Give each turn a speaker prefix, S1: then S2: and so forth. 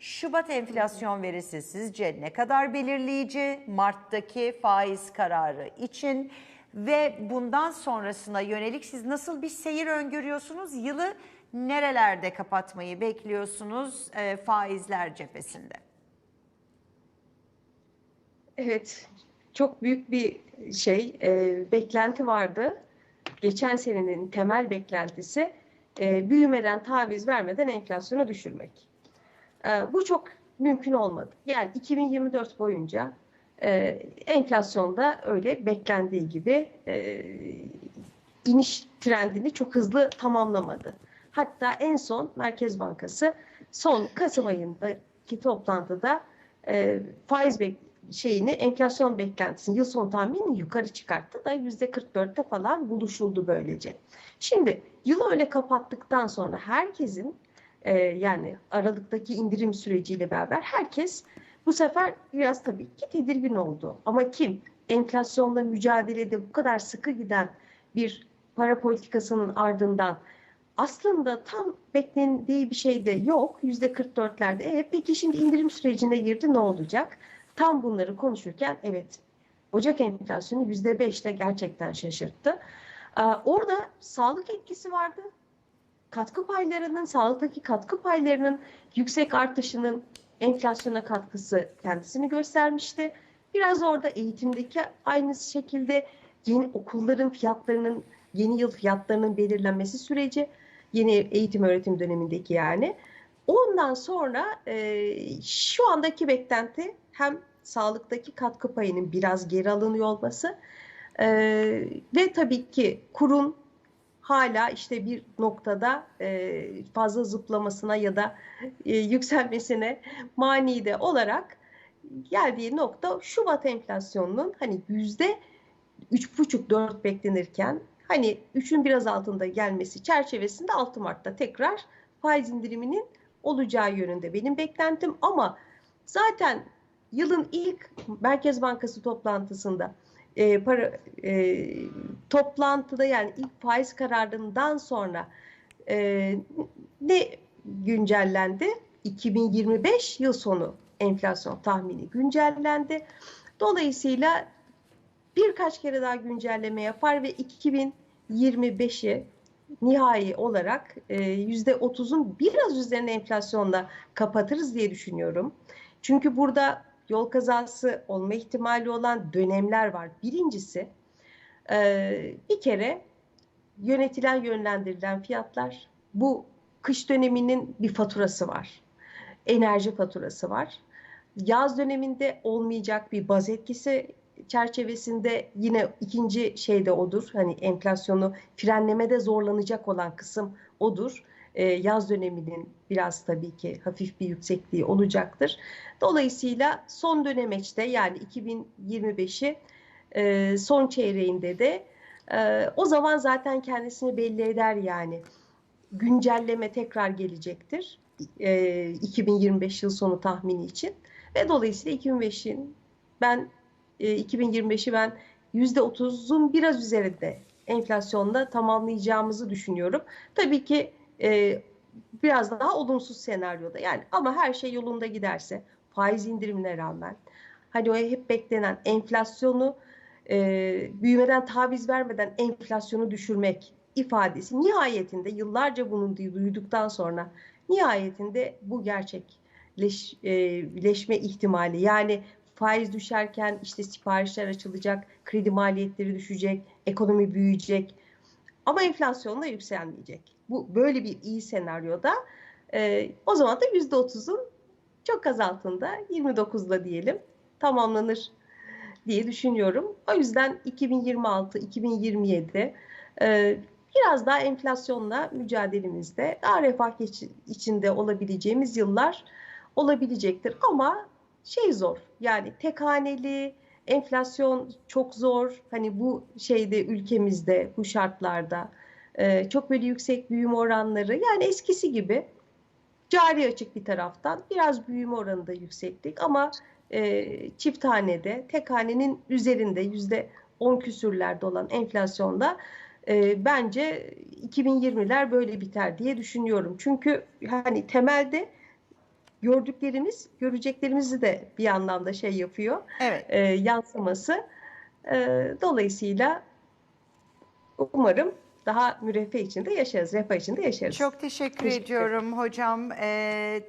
S1: Şubat enflasyon verisi sizce ne kadar belirleyici? Mart'taki faiz kararı için ve bundan sonrasına yönelik siz nasıl bir seyir öngörüyorsunuz? Yılı nerelerde kapatmayı bekliyorsunuz e, faizler cephesinde?
S2: Evet, çok büyük bir şey, e, beklenti vardı. Geçen senenin temel beklentisi e, büyümeden taviz vermeden enflasyonu düşürmek. E, bu çok mümkün olmadı. Yani 2024 boyunca e, enflasyonda öyle beklendiği gibi e, iniş trendini çok hızlı tamamlamadı. Hatta en son Merkez Bankası son Kasım ayındaki toplantıda e, faiz bek şeyini enflasyon beklentisini yıl sonu tahminini yukarı çıkarttı da yüzde 44'te falan buluşuldu böylece. Şimdi yılı öyle kapattıktan sonra herkesin e, yani Aralık'taki indirim süreciyle beraber herkes bu sefer biraz tabii ki tedirgin oldu. Ama kim enflasyonla mücadelede bu kadar sıkı giden bir para politikasının ardından aslında tam beklendiği bir şey de yok. Yüzde 44'lerde. E, peki şimdi indirim sürecine girdi ne olacak? Tam bunları konuşurken evet Ocak enflasyonu yüzde beşte gerçekten şaşırttı. Ee, orada sağlık etkisi vardı. Katkı paylarının, sağlıktaki katkı paylarının yüksek artışının enflasyona katkısı kendisini göstermişti. Biraz orada eğitimdeki aynı şekilde yeni okulların fiyatlarının, yeni yıl fiyatlarının belirlenmesi süreci, yeni eğitim öğretim dönemindeki yani. Ondan sonra e, şu andaki beklenti hem sağlıktaki katkı payının biraz geri alınıyor olması e, ve tabii ki kurun hala işte bir noktada e, fazla zıplamasına ya da e, yükselmesine mani de olarak geldiği nokta Şubat enflasyonunun hani yüzde üç buçuk dört beklenirken hani üçün biraz altında gelmesi çerçevesinde 6 Mart'ta tekrar faiz indiriminin olacağı yönünde benim beklentim. Ama zaten yılın ilk Merkez Bankası toplantısında e, para e, toplantıda yani ilk faiz kararından sonra e, ne güncellendi? 2025 yıl sonu enflasyon tahmini güncellendi. Dolayısıyla birkaç kere daha güncelleme yapar ve 2025'i nihai olarak %30'un biraz üzerine enflasyonla kapatırız diye düşünüyorum. Çünkü burada yol kazası olma ihtimali olan dönemler var. Birincisi bir kere yönetilen yönlendirilen fiyatlar bu kış döneminin bir faturası var. Enerji faturası var. Yaz döneminde olmayacak bir baz etkisi çerçevesinde yine ikinci şey de odur. Hani enflasyonu frenlemede zorlanacak olan kısım odur. Ee, yaz döneminin biraz tabii ki hafif bir yüksekliği olacaktır. Dolayısıyla son dönemeçte yani 2025'i e, son çeyreğinde de e, o zaman zaten kendisini belli eder yani. Güncelleme tekrar gelecektir. E, 2025 yıl sonu tahmini için. Ve dolayısıyla 2025'in ben 2025'i ben %30'un biraz üzerinde enflasyonda tamamlayacağımızı düşünüyorum. Tabii ki e, biraz daha olumsuz senaryoda yani ama her şey yolunda giderse faiz indirimine rağmen hani o hep beklenen enflasyonu e, büyümeden taviz vermeden enflasyonu düşürmek ifadesi nihayetinde yıllarca bunu duyduktan sonra nihayetinde bu gerçekleşme ihtimali yani faiz düşerken işte siparişler açılacak, kredi maliyetleri düşecek, ekonomi büyüyecek ama enflasyonla yükselmeyecek. Bu böyle bir iyi senaryoda e, o zaman da %30'un çok az altında 29'la diyelim tamamlanır diye düşünüyorum. O yüzden 2026-2027 e, biraz daha enflasyonla mücadelemizde daha refah içinde olabileceğimiz yıllar olabilecektir. Ama şey zor yani tek haneli enflasyon çok zor. Hani bu şeyde ülkemizde bu şartlarda e, çok böyle yüksek büyüme oranları yani eskisi gibi cari açık bir taraftan biraz büyüme oranı da yükseklik ama e, çift hanede tek hanenin üzerinde yüzde 10 küsürlerde olan enflasyonda e, bence 2020'ler böyle biter diye düşünüyorum. Çünkü hani temelde gördüklerimiz göreceklerimizi de bir anlamda şey yapıyor,
S1: Evet.
S2: e, yansıması. E, dolayısıyla umarım daha müreffeh içinde yaşarız, refah içinde yaşarız.
S1: Çok teşekkür
S2: Teşekkür
S1: ediyorum hocam. Ee,